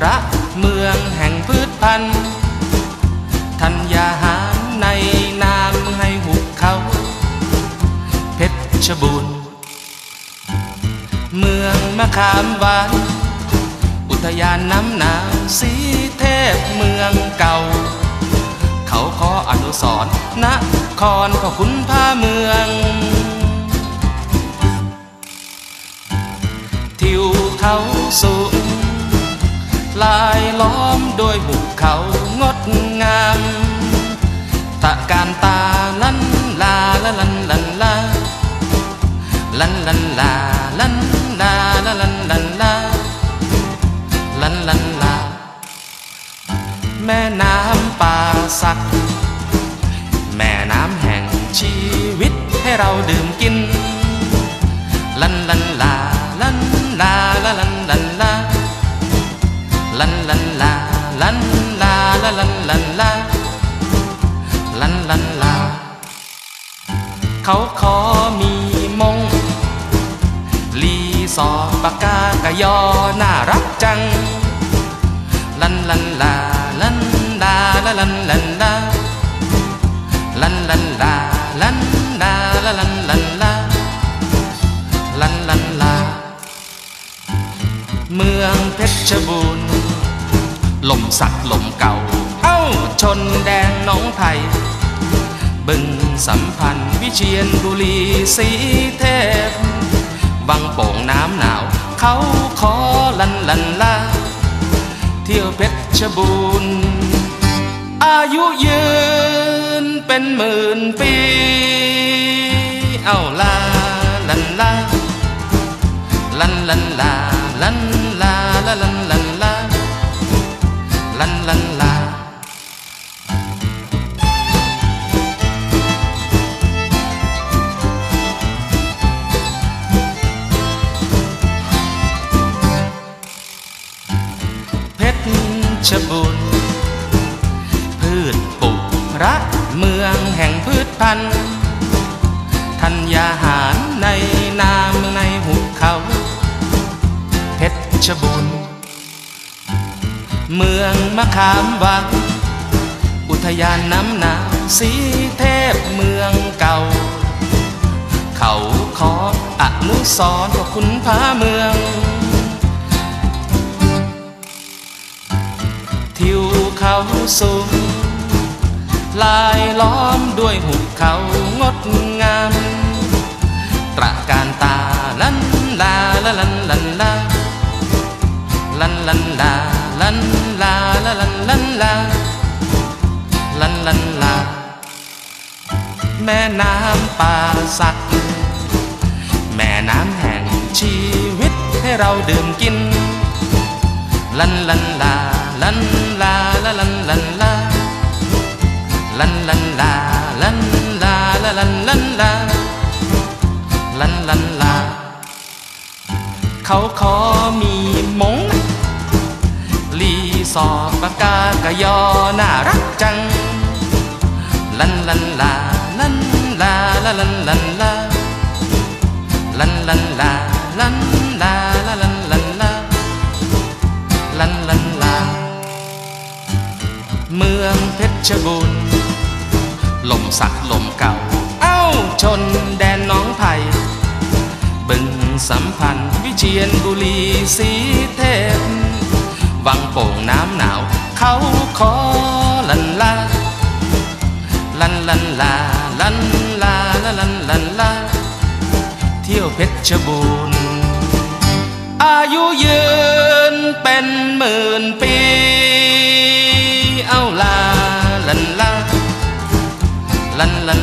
พระเมืองแห่งพืชพันธุ์ธัญญาหารในน้ำให้หุบเขา เพชรชบูรณ์เมืองมะขามหวาน อุทยานน้ำหนาวสีเทพเมืองเก่า เขาขออนุสรณ์นครขอคุณพาเมือง ทิวเขาสูง ลายล้อมโดยหุบเขางดงามตะการตาลันลาละลันลันลาลันลันลาลันลาละลันลันลาลันลันลาแม่น้ำป่าสัก แม่น้ำแห่งชีวิตให้เราดื่มกินลันลันลาลันลาละลันลันลา ลันลันลาลันลันลา เขาขอมีมง ลีสอปากกากะยอน่ารักจัง ลันลันลาลันลาลลันลันลาลันลันลาลันลาลลันลันลาลันลันลา เมืองเพชรบูรณ์ลมสักลมเก่า ชนแดงหน้องไผ่บึงสัมพันธ์วิเชียนบุรีสีเทพวังโป่งน้ำหนาว เขาขอลันลันลาเที่ยวเพชรบูรณ์อายุยืนเป็นหมื่นปี เอาลาลันลาลันลันลาลันลา ชรบูรณ์พืชปลูกรักเมืองแห่งพืชพันธุ์ธัญญาหารในนาเมืองในหุบเขา เพชรบูรณ์เมืองมะขามวังอุทยานน้ำหนาสีเทพเมืองเก่า เขาขออนุสรณ์พวกคุณพาเมือง เขาสูง ลายล้อมด้วยหุบเขางดงาม ตระการตาลันลาละลันลันลาลันลันลาลันลาละลันลันลาลันลันลา แม่น้ำป่าสัก แม่น้ำแห่งชีวิตให้เราดื่มกินลันลันลาลัน เขาขอมีมง ลีสอปากกากะยอน่ารักจัง ลันลันลาลันลาละลันลันลาลันลันลาลันลาละลันลันลาลันลันลาเมืองเพชรบูรณ์ลมสักลมเก่า เอ้าชนแดนน้องผ่บึง สัมพันธ์ วิเชียนบุรีสีเทพวังโป่งน้ำหนาว เขาขอลันลาลันลันลาลันลาละลันลันลาเที่ยวเพชรบูรณ์อายุยืนเป็นหมื่นปี เอาลาลันลาลันลัน